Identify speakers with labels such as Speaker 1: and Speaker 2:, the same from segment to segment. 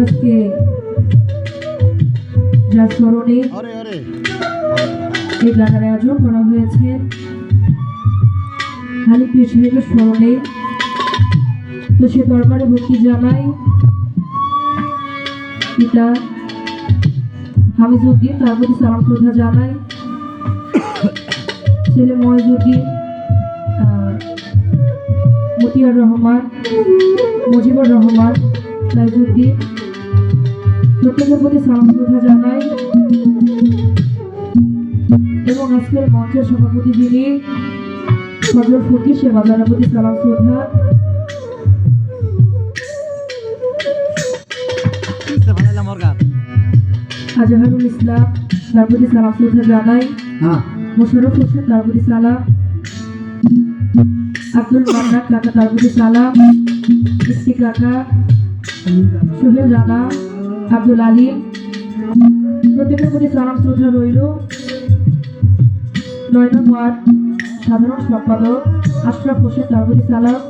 Speaker 1: আজকে যার স্মরণে এই গানের আয়োজন করা হয়েছে। খালি সাহেবের স্মরণে। তো সে দরবারে ভক্তি জানাই পিতা হামিজুদ্দিন তার প্রতি সালাম শ্রদ্ধা জানাই ছেলে মহিজুদ্দিন মতিয়ার রহমান মুজিবুর রহমান সাইজুদ্দিন প্রত্যেকের প্রতি সালাম শ্রদ্ধা জানাই। এবং আজকের মঞ্চের সভাপতি যিনি ফজল ফকির সে বাজারের প্রতি সালাম শ্রদ্ধা। আজহারুল ইসলাম তার প্রতি সালাম শ্রদ্ধা জানাই।
Speaker 2: হ্যাঁ।
Speaker 1: মোশারফ হোসেন তার প্রতি সালাম। আব্দুল মান্নান কাকা তার প্রতি সালাম। ইস্তি কাকা। সোহেল রানা। আব্দুল আলিম প্রত্যেকের প্রতি সালাম শ্রদ্ধা রইল। নয় নং ওয়ার্ড সাধারণ সম্পাদক আশরাফ হোসেন তার প্রতি সালাম।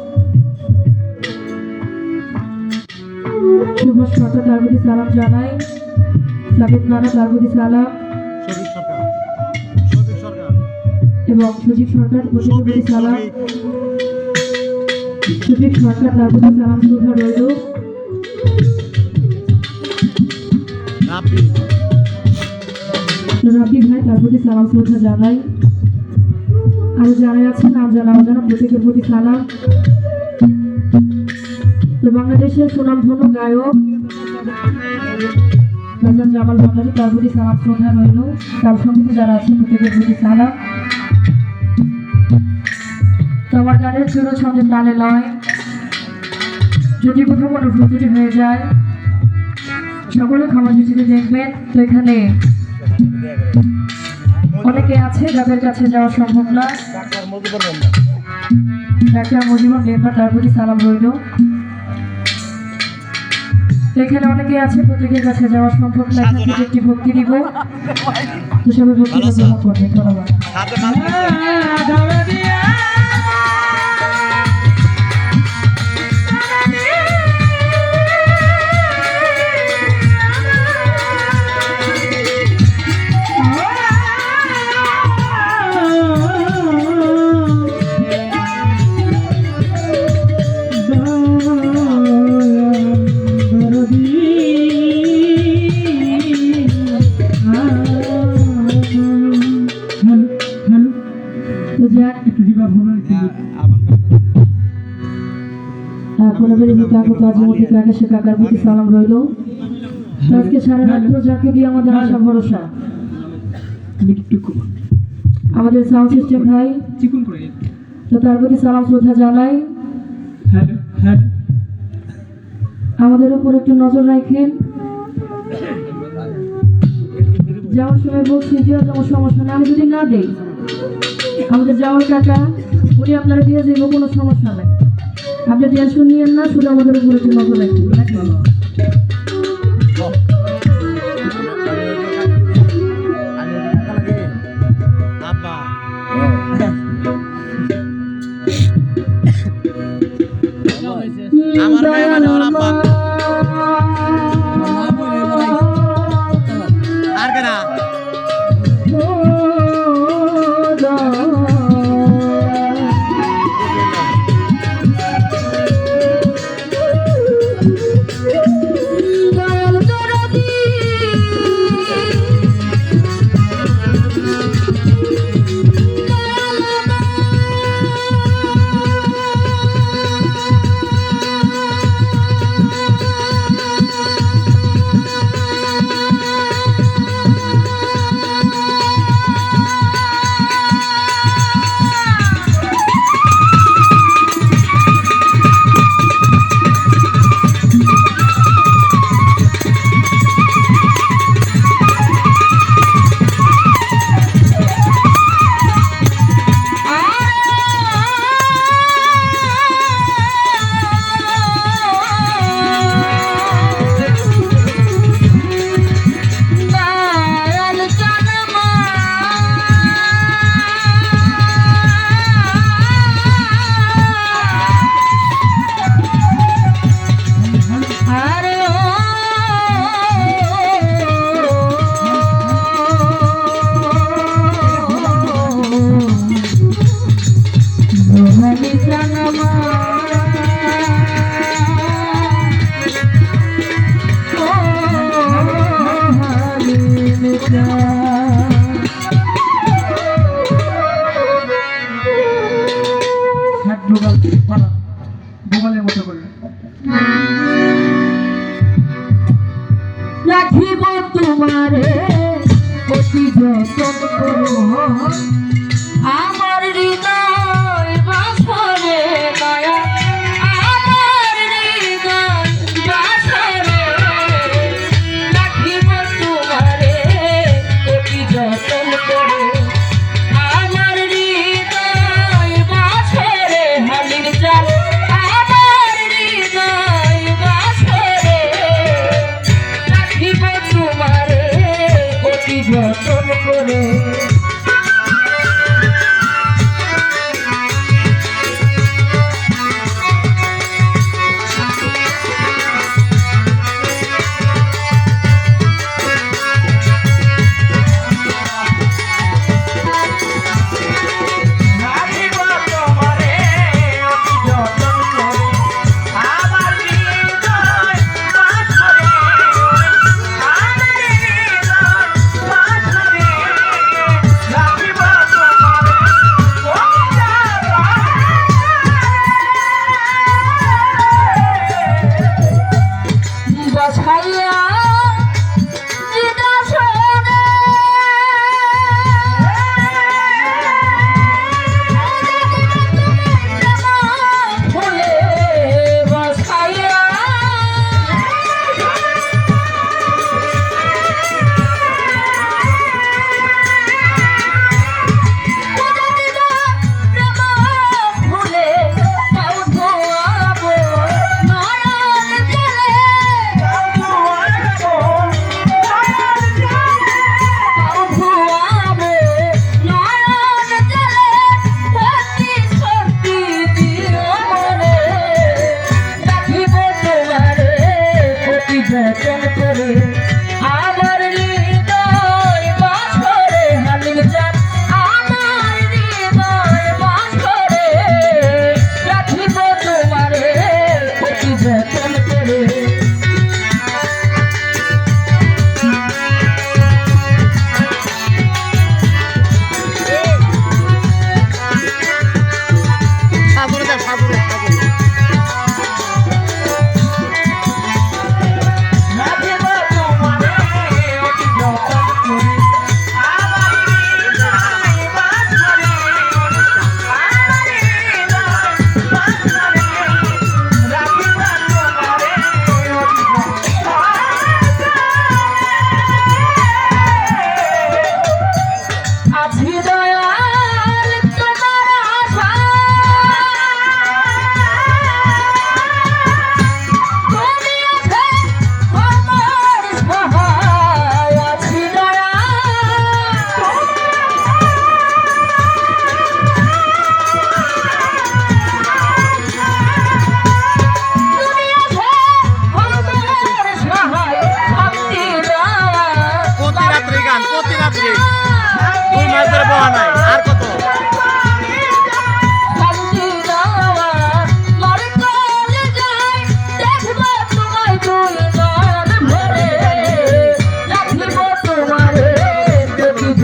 Speaker 1: সুভাষ সরকার তার প্রতি সালাম জানাই। সাবিত নানা তার প্রতি সালাম এবং সুজিত সরকার প্রতি সালাম।
Speaker 2: শফিক
Speaker 1: সরকার। তার প্রতি সালাম শ্রদ্ধা রইল। ভাই, তার প্রতি সালাম জানাই। আর যারা আছেন আর যারা অজানা, প্রত্যেকের প্রতি বাংলাদেশের সুনামধন্য গায়ক, রাজা জামাল ভান্ডারী, তার প্রতি সালাম শ্রদ্ধা রইল। তার সঙ্গে যারা আছেন, প্রত্যেকের প্রতি সালাম। তো আমার গানের ছোট ছন্দের তালে লয়। যদি কোথাও কোনো ভুল হয়ে যায় সকলে ক্ষমা দৃষ্টিতে দেখবেন। তো এখানে অনেকে আছে যাদের কাছে যাওয়া সম্ভব না।
Speaker 2: Doctor Mojibur Rahman
Speaker 1: doctor Mujibur member তার প্রতি সালাম রইল। এখানে অনেকে আছে প্রত্যেকের কাছে যাওয়া সম্ভব না। এখান থেকে একটি ভক্তি দিব। তো সবাই ভক্তি ধন্যবাদ। সে কাকার প্রতি সালাম রইল। আজকে সারা রাত্র যাকে দিয়ে আমাদের আশা, ভরসা। আমাদের সাউন্ড সিস্টেম ভাই, তো তার প্রতি সালাম শ্রদ্ধা জানাই। আমাদের উপর একটু নজর রাখেন। যাওয়ার সময় বলছি যে তোমার সমস্যা নেই। আমি যদি না দিই, আমাদের যাওয়ার টাকা উনি আপনারা দিয়ে যাব কোনো সমস্যা নেই। আপনি টেনশন নিয়েন না শুধু আমাদের উপরে নজর রাখেন। রাখিব তোমারে অতি যত্ন যতন